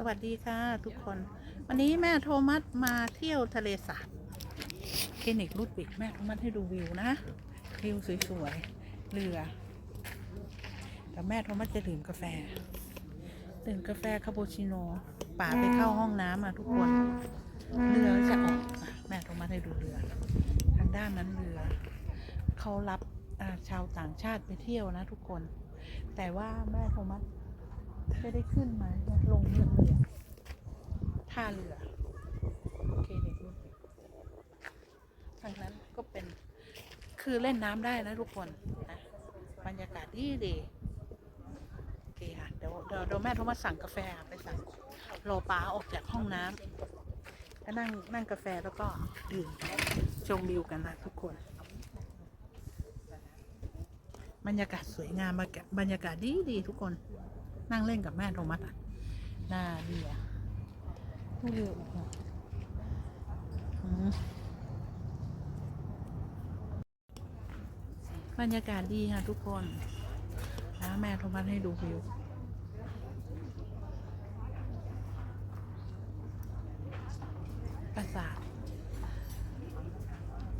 สวัสดีค่ะทุกคน วันนี้แม่โทมัสมาเที่ยวทะเลสาบคลินิกรูดปิดแม่โทมัสให้ดูวิวนะวิวสวยๆเรือ แต่แม่โทมัสจะดื่มกาแฟดื่มกาแฟคาปูชิโน่ป่าไปเข้าห้องน้ำอะทุกคนเรือจะออกแม่โทมัสให้ดูเรือ ทางด้านนั้นเรือเขารับชาวต่างชาติไปเที่ยวนะทุกคน แต่ว่าแม่โทมัส ไม่ได้ขึ้นมาลงเรือเรือท่าเรือโอเคเด็กรุ่นทางนั้นก็เป็นคือเล่นน้ำได้นะทุกคนนะบรรยากาศดีดีโอเคค่ะเดี๋ยวเดี๋ยวเดี๋ยวแม่โทรมาสั่งกาแฟไปสั่งรอป้าออกจากห้องน้ำก็นั่งนั่งกาแฟแล้วก็ดื่มชมวิวกันนะทุกคนบรรยากาศสวยงามบรรยากาศดีดีทุกคน นั่งเล่นกับแม่โทมัสอะหน้าเรือเรืออีกอะอืมบรรยากาศดีค่ะทุกคนนะแม่โทมัสให้ดูวิวปราสาท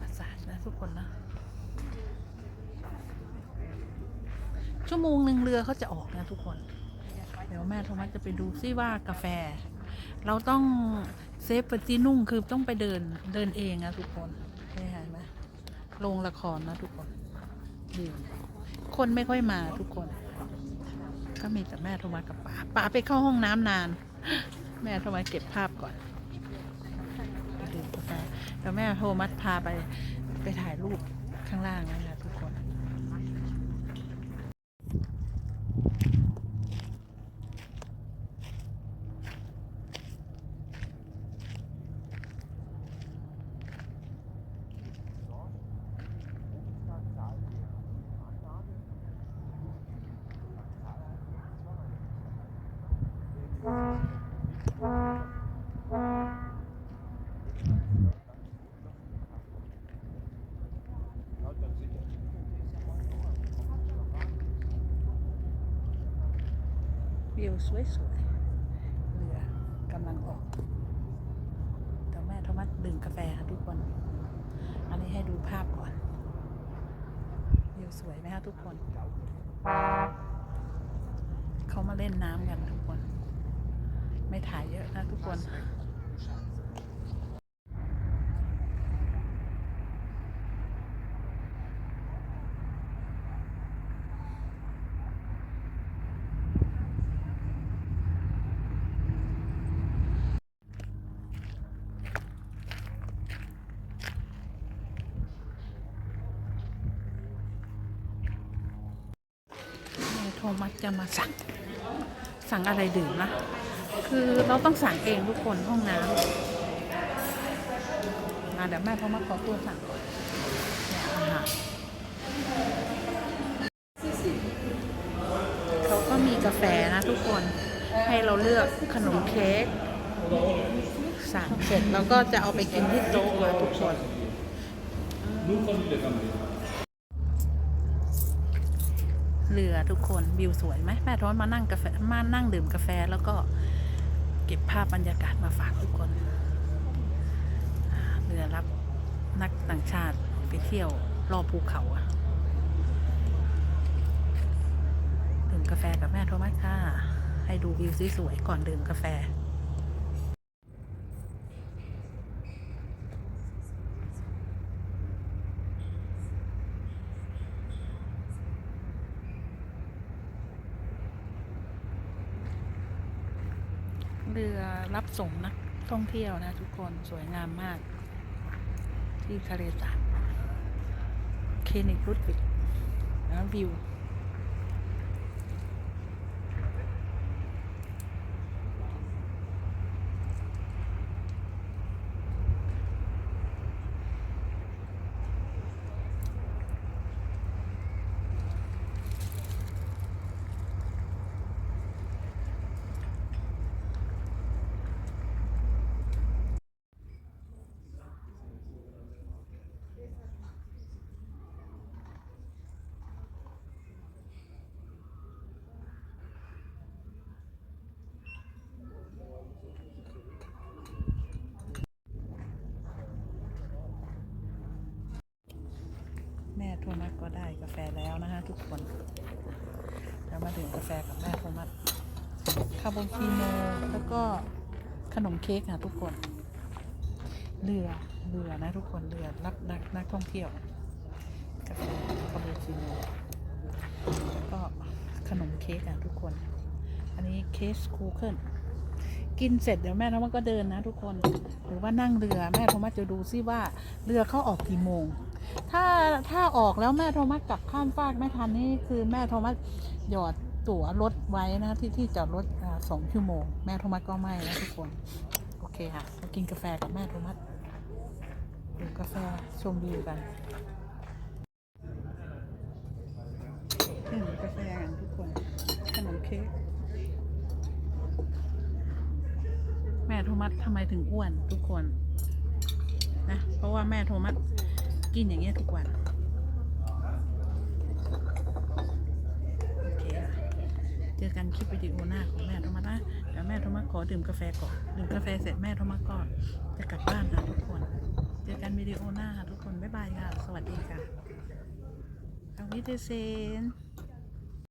ปราสาทนะทุกคนนะ ชั่วโมงหนึ่งเรือเขาจะออกนะทุกคน เดี๋ยวแม่โทมัสจะไปดูซิว่ากาแฟ เราต้องเซฟปฏินุ่งคือต้องไปเดินเดินเองนะทุกคนนี่เห็นไหมโรงละครนะทุกคนดีคนไม่ค่อยมาทุกคน ก็มีแต่แม่โทมัสกับป๋าป๋าไปเข้าห้องน้ำนาน แม่โทมัสเก็บภาพก่อนดื่มกาแฟแล้วแม่โทมัสพาไปไปถ่ายรูปข้างล่างนั่นแหละคน วิวสวยๆเรือกำลังออกแต่แม่ธรรมัสดื่มกาแฟค่ะทุกคน อันนี้ให้ดูภาพก่อน วิวสวยไหมคะทุกคน เขามาเล่นน้ำกันทุกคน ไม่ถ่ายเยอะนะทุกคน แม่โทมัสจะมาสั่ง สั่งอะไรดื่มนะ คือเราต้องสั่งเองทุกคนห้องน้ำอะเดี๋ยวแม่โทมัสขอตัวสั่งก่อนเนี่ยอาหารเขาก็มีกาแฟนะทุกคนให้เราเลือกขนมเค้กสั่งเสร็จแล้วก็จะเอาไปกินที่โต๊ะมาทุกคน เรือทุกคนวิวสวยไหมแม่ท้อนมานั่งกาแฟมานั่งดื่มกาแฟแล้วก็เก็บภาพบรรยากาศมาฝากทุกคนเรือรับนักต่างชาติไปเที่ยวรอบภูเขาอะดื่มกาแฟกับแม่โทมัสค่ะ ให้ดูวิวสวยๆก่อนดื่มกาแฟ เรือรับส่งนักท่องเที่ยวนะทุกคนสวยงามมาก ที่ทะเลสาบเคนิกรุดปิกแล้ววิ วทมัสก็ได้กาแฟแล้วนะฮะทุกคนเดี๋ยวมาดื่มกาแฟกับแม่โทมัสคาโบชิโนแล้วก็ขนมเค้กค่ะทุกคนเรือเรือนะทุกคนเรือรับนักนักท่องเที่ยวกาแฟคาโบชิโนแล้วก็ขนมเค้กอะทุกคน อันนี้เคสคูเคิลกินเสร็จเดี๋ยวแม่โทมัสก็เดินนะทุกคน หรือว่านั่งเรือแม่โทมัสจะดูซิว่าเรือเขาออกกี่โมง ถ้าถ้าออกแล้วแม่โทมัสกลับข้ามฟากไม่ทันนี่คือแม่โทมัสหยอดตั๋วรถไว้นะที่ที่จอดรถอ่าสองชั่วโมง แม่โทมัสก็ไม่นะทุกคน โอเคค่ะมากินกาแฟกับแม่โทมัสดื่มกาแฟชมวิวกันดื่มกาแฟกันทุกคนขนมเค้กแม่โทมัสทำไมถึงอ้วนทุกคนนะเพราะว่าแม่โทมัส กินอย่างเงี้ยทุกวันโอเคค่ะเจอกันคลิปวิดีโอหน้าของแม่ธรรมะนะเดี๋ยวแม่ธรรมะขอดื่มกาแฟก่อนดื่มกาแฟเสร็จแม่โทมัสก็จะกลับบ้านค่ะทุกคน เจอกันวิดีโอหน้าค่ะทุกคนบ๊ายบายค่ะ สวัสดีค่ะเอาวิเดเซน